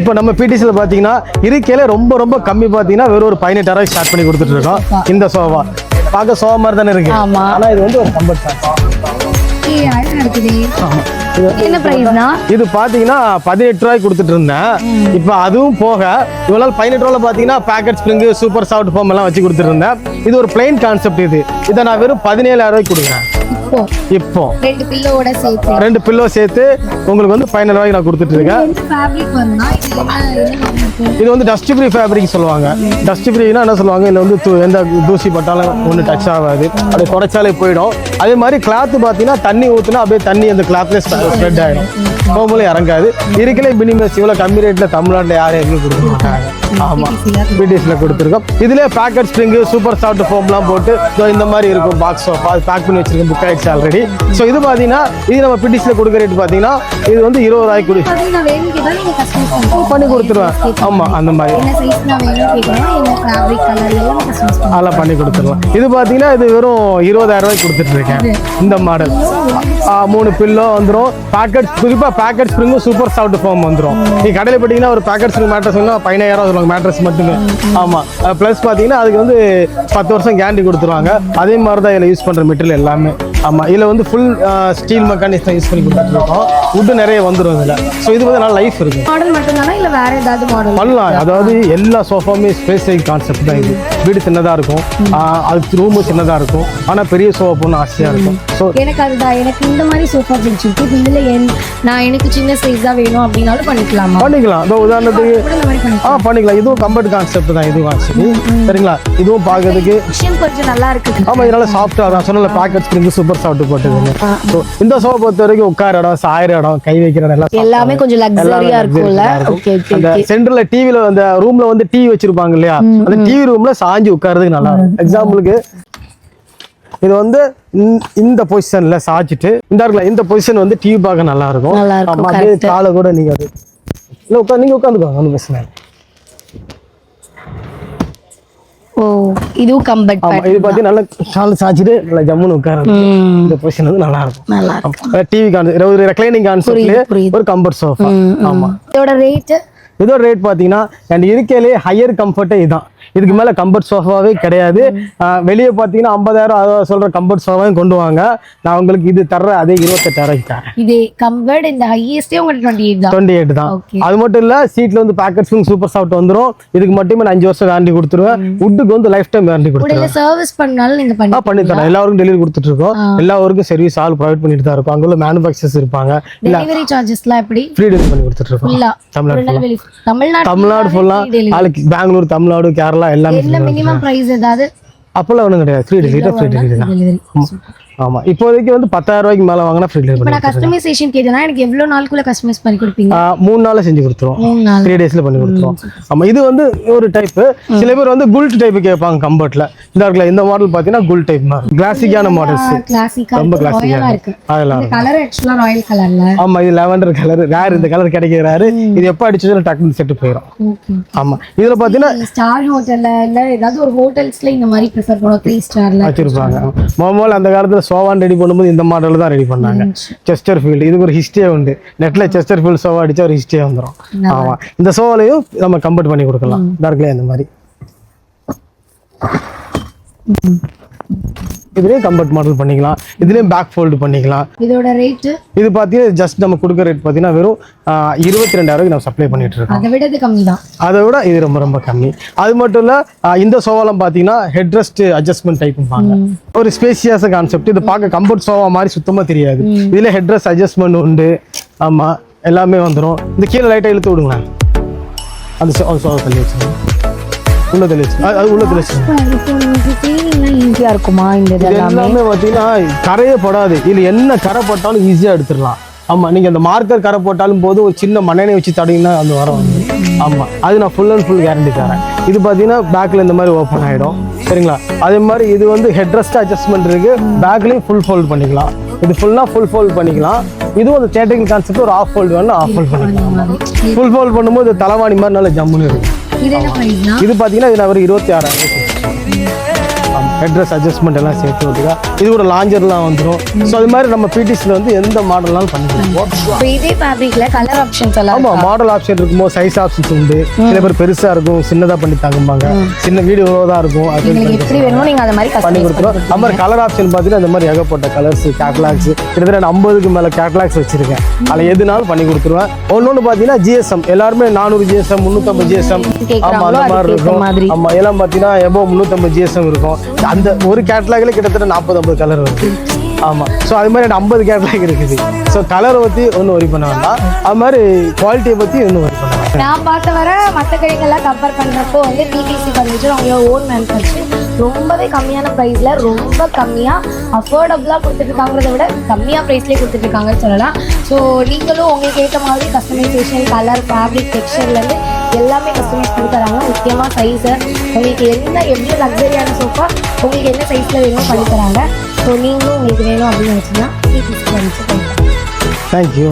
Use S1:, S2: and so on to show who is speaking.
S1: இப்போ நம்ம பிடிசியில் பார்த்தீங்கன்னா இருக்கையில ரொம்ப ரொம்ப கம்மி பார்த்தீங்கன்னா வெறும் ஒரு பதினெட்டாயிரம் ஸ்டார்ட் பண்ணி கொடுத்துட்டு இருக்கோம். இந்த சோஃபா பார்க்க சோஃபா மாதிரி தானே இருக்கு.
S2: ஆமா.
S1: ஆனா இது வந்து ஒரு கம்பர்ட் இது பாத்தீங்கன்னா பதினெட்டு ரூபாய்க்கு கொடுத்துட்டு இருந்தேன். இப்போ அதுவும் போக இவ்வளவு பதினெட்டு ரூபாய் பாத்தீங்கன்னா packet spring super soft foam எல்லாம் வச்சு கொடுத்துட்டு இருந்தேன். இது ஒரு பிளைன் கான்செப்ட் இது. இதை நான் வெறும் பதினேழாயிரம் ரூபாய்க்கு கொடுக்குறேன்.
S2: இப்போ?
S1: இப்போ.
S2: ரெண்டு பில்லோட சேர்த்து.
S1: ரெண்டு பில்லோ சேர்த்து உங்களுக்கு வந்து பதினேழு ரூபாய்க்கு நான் கொடுத்துட்டு இருக்கேன்.
S2: இது
S1: வந்து டஸ்ட் ஃப்ரீ ஃபேப்ரிக் சொல்லுவாங்க. டஸ்ட் ஃப்ரீனா என்ன சொல்லுவாங்க? இதுல வந்து எந்த தூசி பட்டாலும் ஒன்றும் டச் ஆகாது. அப்படியே தொடச்சாலே போயிடும். அதே மாதிரி கிளாத் பார்த்தீங்கன்னா தண்ணி ஊற்றுனா அப்படியே தண்ணி அந்த கிளாத்லேயே ஸ்ப்ரெட் ஆகிடும் கோமலும் இறங்காது. இருக்கலே மினிமஸ் இவ்வளோ கம்மி ரேட்டில் தமிழ்நாட்டில் யாரும் எங்கேயும் கொடுக்க மாட்டாங்க. ஆமாம் பிடிஎஸ்ல கொடுத்துருக்கோம். இதுலேயே பேக்கெட் ஸ்ப்ரிங்கு சூப்பர் சாஃப்ட் ஃபோம்லாம் போட்டு இதோ இந்த மாதிரி இருக்கும் பாக்ஸ் பேக் பண்ணி வச்சிருக்கேன் புக் ஆயிடுச்சு ஆல்ரெடி ஸோ இது பார்த்தீங்கன்னா இது நம்ம பிடிஎஸ்ல கொடுக்குற ரேட் பார்த்தீங்கன்னா இது வந்து இருபது ரூபாய்க்கு கொடு.
S2: அது
S1: பண்ணி கொடுத்துருவேன். ஆமாம் அந்த மாதிரி. அதெல்லாம் பண்ணி கொடுத்துருவோம் இது பார்த்தீங்கன்னா இது வெறும் இருபதாயிரம் ரூபாய்க்கு கொடுத்துட்டு இருக்கேன். இந்த மாடல் மூணு பில்லோ வந்துடும் பேக்கெட் குறிப்பாக பேக்கெட் ஸ்ப்ரிங்கும் சூப்பர் சாஃப்ட் ஃபார்ம் வந்துடும் நீங்கள் கடையில் போட்டிங்கன்னா ஒரு பேக்கெட் ஸ்ப்ரிங் மேட்ரஸ் வந்து பதினாயிரம் சொல்லுவாங்க மேட்ரஸ் மட்டுமே. ஆமாம் ப்ளஸ் பார்த்தீங்கன்னா அதுக்கு வந்து பத்து வருஷம் கேரண்டி கொடுத்துருவாங்க. அதே மாதிரி தான் இதில் யூஸ் பண்ணுற மெட்டீரியல் எல்லாமே. ஆமாம் இதில் வந்து ஃபுல் ஸ்டீல் மெக்கானிக்ஸ் யூஸ் பண்ணி கொடுத்துருக்கோம் வுட்டு நிறைய வந்துடும் இதில். ஸோ இது வந்து நல்லா லைஃப் இருக்குது
S2: மாடல் மட்டும் தானா இல்ல வேற ஏதாவது மாடல்
S1: பண்ணலாம். அதாவது எல்லா சோஃபாவுமே ஸ்பேஸ் கான்செப்ட் தான் இது. வீடு சின்னதாக இருக்கும். அதுக்கு ரூமு சின்னதாக இருக்கும். ஆனால் பெரிய சோஃபா போகணும்னு ஆசையாக இருக்கும். ஸோ
S2: எனக்கு அதுதான் எனக்கு இந்த மாதிரி சோஃபா பிடிச்சிருக்கு. இப்ப இதுல என் நான் எனக்கு சின்ன சைஸ் தான் வேணும் அப்படின்னாலும் பண்ணிக்கலாமா?
S1: பண்ணிக்கலாம். இப்போ உதாரணத்துக்கு ஆ பண்ணிக்கலாம். இதுவும் கம்பர்ட் கான்செப்ட் தான். இதுவும் ஆக்சுவலி சரிங்களா? இதுவும் பார்க்கறதுக்கு
S2: கொஞ்சம் நல்லா இருக்கு.
S1: ஆமாம் இதனால சாஃப்டாக தான். சொன்னல பேக்கெட் ஸ்ப்ரிங் சூப்பர் சாஃப்ட் போட்டுதுங்க ஸோ இந்த சோஃபா பொறுத்த வரைக்கும் உட்கார இடம் சாயிற இடம் கை வைக்கிற இடம் எல்லாம்
S2: எல்லாமே. கொஞ்சம் லக்ஸரியா இருக்கும்ல?
S1: அந்த சென்டர்ல டிவில அந்த ரூம்ல வந்து டிவி வச்சிருப்பாங்க இல்லையா? அந்த டிவி ரூம்ல சாஞ்சு உட்கார்றதுக்கு நல்லா இருக்கும். எக்ஸாம்பிளுக்கு இது வந்து இந்த- பொசிஷன்ல சாய்ச்சிட்டு இந்த இருக்குல்ல இந்த பொசிஷன் வந்து டிவி பார்க்க நல்லா இருக்கும். ஆமா, அப்படியே. காலை கூட நீங்க அது இல்ல உட்காந்து நீங்க உட்காந்துக்கோங்க ஒன்றும் பிரச்சனை.
S2: ஓ. இதுவும் கம்பட்
S1: ஆமா இது பார்த்தீங்கன்னா நல்லா காலை சாய்ச்சிட்டு நல்லா ஜம்முன்னு உட்காரு இந்த பொசிஷன் வந்து நல்லா இருக்கும்.
S2: நல்லா இருக்கும்
S1: டிவி கான்செப்ட் ஒரு ரெக்ளைனிங்
S2: புரியுது.
S1: ஒரு கம்ஃபர்ட் சோஃபா ஆமா.
S2: இதோட ரேட்
S1: இதோட ரேட் பார்த்தீங்கன்னா அண்ட் இருக்கையிலே ஹையர் கம்ஃபர்ட்டே இதுதான் இதுக்கு மேலே கம்ஃபர்ட் சோஃபாவே கிடையாது. வெளியே பார்த்தீங்கன்னா ஐம்பதாயிரம் அறுபது சொல்கிற கம்ஃபர்ட் சோஃபாவையும் கொண்டு வாங்க. நான் உங்களுக்கு இது தர்ற அதே இருபத்தெட்டாயிரம் தரேன்
S2: இது கம்பர்ட் இந்த ஹையஸ்டே உங்களுக்கு டுவெண்ட்டி எயிட் தான்.
S1: டுவெண்ட்டி எயிட் தான்.
S2: Okay.
S1: அது மட்டும் இல்லை சீட்டில் வந்து பேக்கெட் ஸ்விங் சூப்பர் சாஃப்ட் வந்துடும் இதுக்கு மட்டுமே நான் அஞ்சு வருஷம் வாரண்டி கொடுத்துருவேன். வுட்டுக்கு வந்து லைஃப் டைம் வாரண்டி
S2: கூட
S1: கொடுத்துருவேன்
S2: சர்வீஸ் பண்ணாலும் நீங்க பண்ணி
S1: பண்ணி தரேன் எல்லாருக்கும் டெலிவரி கொடுத்துட்டு இருக்கோம் எல்லாருக்கும் சர்வீஸ் ஆள் ப்ரொவைட் பண்ணிட்டு தான் இருக்கும். அங்கே உள்ள மேனுஃபேக்சர்ஸ் இருப்பாங்க.
S2: டெலிவரி சார்ஜஸ்லாம் எப்படி?
S1: ஃப்ரீ டெலிவரி பண்ணி கொடுத்துட்டு இருக்கோம் தமிழ்நாடு
S2: தமிழ்நாடு
S1: ஃபுல்லாக பெங்களூர் தமிழ்நாடு கேரளா எல்லாமே
S2: என்ன மினிமம் பிரைஸ் ஏதாவது
S1: அப்போல்லாம் ஒன்றும் கிடையாது. ஃப்ரீ டெலிவரி ஃப்ரீ டெலிவரி தான். ஆமா. இப்போதைக்கு வந்து பத்தாயிரம் ரூபாய்க்கு மேல வாங்கினா ஃப்ரீ டெலிவரி
S2: நான் கஸ்டமைசேஷன் கேட்டேன்னா எனக்கு எவ்வளவு நாளுக்குள்ள கஸ்டமைஸ் பண்ணி கொடுப்பீங்க?
S1: மூணு நாள்ல செஞ்சு
S2: நாள்.
S1: த்ரீ டேஸ்ல பண்ணி கொடுத்துருவோம். ஆமா இது வந்து ஒரு டைப் சில பேர் வந்து குல்ட் டைப் கேட்பாங்க கம்பர்ட்ல இந்த இருக்குல்ல இந்த மாடல் பாத்தீங்கன்னா குல் டைப் மாதிரி. கிளாசிக்கான மாடல்ஸ்
S2: கிளாசிக்கா
S1: ரொம்ப கிளாசிக்கா
S2: இருக்கு.
S1: அதெல்லாம்
S2: கலர் ஆக்சுவலா ராயல் கலர்ல
S1: ஆமா இது லெவண்டர் கலர் ரேர் இந்த கலர் கிடைக்கிற ரேர் இது எப்போ அடிச்சதுல டக்குனு செட்டு போயிடும் ஆமா. இதுல பாத்தீங்கன்னா
S2: ஸ்டார் ஹோட்டல்ல இல்ல ஏதாவது ஒரு ஹோட்டல்ஸ்ல இந்த மாதிரி ப்ரிஃபர் பண்ணுவோம். த்ரீ ஸ்டார்ல
S1: வச்சிருப்பாங்க. மொபைல் அந்த காலத்துல சோவான் ரெடி பண்ணும்போது இந்த மாடல் தான் ரெடி பண்ணாங்க. செஸ்டர் ஃபீல்டு இதுக்கு ஒரு ஹிஸ்டரியே உண்டு. நெட்ல செஸ்டர் ஃபீல்டு சோவா அடிச்சா ஒரு ஹிஸ்டரியே வந்துடும் ஆமா. இந்த சோவாலையும் நம்ம கம்பெர்ட் பண்ணி கொடுக்கலாம். டார்க்லேயே இந்த மாதிரி. இதுலயும் கம்பர்ட் மாடல் பண்ணிக்கலாம். இதுலயும் பேக் ஃபோல்டு பண்ணிக்கலாம்.
S2: இதோட ரேட்
S1: இது பார்த்தீங்கன்னா ஜஸ்ட் நம்ம கொடுக்குற ரேட் பார்த்தீங்கன்னா வெறும் இருபத்தி ரெண்டாயிரம் நம்ம சப்ளை பண்ணிட்டு இருக்கோம்.
S2: அதை விட இது கம்மி தான்
S1: அதை விட இது ரொம்ப ரொம்ப கம்மி. அது மட்டும் இல்ல இந்த சோவாலாம் பார்த்தீங்கன்னா ஹெட் ரெஸ்ட் அட்ஜஸ்ட்மெண்ட் டைப்பும்பாங்க ஒரு ஸ்பேசியஸ் கான்செப்ட் இது பார்க்க கம்ஃபர்ட் சோவா மாதிரி சுத்தமா தெரியாது. இதுல ஹெட் ரெஸ்ட் அட்ஜஸ்ட்மெண்ட் உண்டு. ஆமா எல்லாமே வந்துடும் இந்த கீழே லைட்டா இழுத்து விடுங்களேன். அந்த சோவா தள்ளி வச்சுருங்க. உள்ள அது உள்ள
S2: ஈஸியா இருக்குமா இந்த
S1: எல்லாமே பார்த்தீங்கன்னா கரையே படாது இதுல என்ன கரை போட்டாலும் ஈஸியா எடுத்துடலாம். ஆமா நீங்க அந்த மார்க்கர் கரை போட்டாலும் போது ஒரு சின்ன மண்ணெண்ணெய் வச்சு தடவிங்கன்னா அந்த வர வந்து. ஆமா அது நான் ஃபுல் அண்ட் ஃபுல் கேரண்டி தரேன். இது பார்த்தீங்கன்னா பேக்ல இந்த மாதிரி ஓப்பன் ஆயிடும். சரிங்களா? அதே மாதிரி இது வந்து ஹெட் ரெஸ்ட் அட்ஜஸ்ட்மெண்ட் இருக்கு. பேக்லயும் ஃபுல் ஃபோல்ட் பண்ணிக்கலாம். இது ஃபுல்லா ஃபுல் ஃபோல்ட் பண்ணிக்கலாம். இதுவும் அந்த தேட்டரிங் கான்செப்ட் ஒரு ஆஃப் ஃபோல்டு வேணும் ஆஃப் ஃபோல்ட் பண்ணிக்கலாம். ஃபுல் ஃபோல்ட் பண்ணும்போது தலைவாணி மாதிரி நல்ல ஜம்முன்னு இருக்கும்
S2: இது என்ன
S1: பார்த்தீங்கன்னா இது நான் ஒரு இருபத்தி ஆறாயிரம் ஹெட்ரஸ் அட்ஜஸ்ட்மெண்ட் எல்லாம் சேர்த்து விட்டுக்கா இது கூட லாஞ்சர்லாம் வந்துடும் ஸோ அது மாதிரி நம்ம பிடிஸில் வந்து எந்த மாடல்னாலும் பண்ணி கொடுப்போம்
S2: இப்போ இதே ஃபேப்ரிக்ல கலர் ஆப்ஷன்ஸ் எல்லாம்
S1: ஆமாம் மாடல் ஆப்ஷன் இருக்கும்போது சைஸ் ஆப்ஷன்ஸ் உண்டு. சில பேர் பெருசாக இருக்கும் சின்னதாக பண்ணி தாங்கும்பாங்க. சின்ன வீடியோ தான் இருக்கும். அது
S2: எப்படி வேணுமோ நீங்க அந்த மாதிரி
S1: பண்ணி கொடுத்துருவோம் அது மாதிரி கலர் ஆப்ஷன் பார்த்தீங்கன்னா இந்த மாதிரி ஏகப்பட்ட கலர்ஸ் கேட்லாக்ஸ் கிட்டத்தட்ட நான் ஐம்பதுக்கு மேலே கேட்லாக்ஸ் வச்சிருக்கேன். அதில் எதுனாலும் பண்ணி கொடுத்துருவேன். ஒன்னொன்று பார்த்தீங்கன்னா ஜிஎஸ்எம் எல்லாருமே நானூறு ஜிஎஸ்எம் முந்நூற்றம்பது ஜிஎஸ்எம் ஆமாம் அந்த மாதிரி இருக்கும். ஆமாம் எல்லாம் பார்த்தீங்கன்னா எபோ முந்நூற்றம்பது ஜிஎஸ்எம் இருக்கும். அந்த ஒரு கேட்லாகில் கிட்டத்தட்ட நாற்பது ஐம்பது கலர் வருது. ஆமாம் ஸோ அது மாதிரி ஐம்பது கேட்லாக் இருக்குது. ஸோ கலரை பற்றி ஒன்றும் ஒரி பண்ண வேண்டாம். அது மாதிரி குவாலிட்டியை பற்றி ஒன்றும் ஒரி பண்ண வேண்டாம்.
S2: நான் பார்த்த வர மற்ற கடைகள்லாம் கம்பேர் பண்ணுறப்போ வந்து டிடிசி ஃபர்னிச்சர் அவங்க ஓன் மேனுஃபேக்சர் ரொம்பவே கம்மியான ப்ரைஸில் ரொம்ப கம்மியாக அஃபோர்டபுளாக கொடுத்துட்ருக்காங்கிறத விட கம்மியாக ப்ரைஸ்லேயே கொடுத்துட்ருக்காங்கன்னு சொல்லலாம். ஸோ நீங்களும் உங்களுக்கு ஏற்ற மாதிரி கஸ்டமைசேஷன் கலர் ஃபேப்ரிக் டெக்ஸ்டர்லேருந்து எல்லாமே கஸ்டமைஸ் கொடுக்குறாங்க. முக்கியமாக சைஸு உங்களுக்கு என்ன எவ்வளோ லக்ஸரியான சோஃபா உங்களுக்கு என்ன சைஸில் வேணுமோ பண்ணி தராங்க. ஸோ நீங்களும் உங்களுக்கு வேணும் அப்படின்னு நினச்சிங்கன்னா ப்ளீஸ்
S1: தேங்க்யூ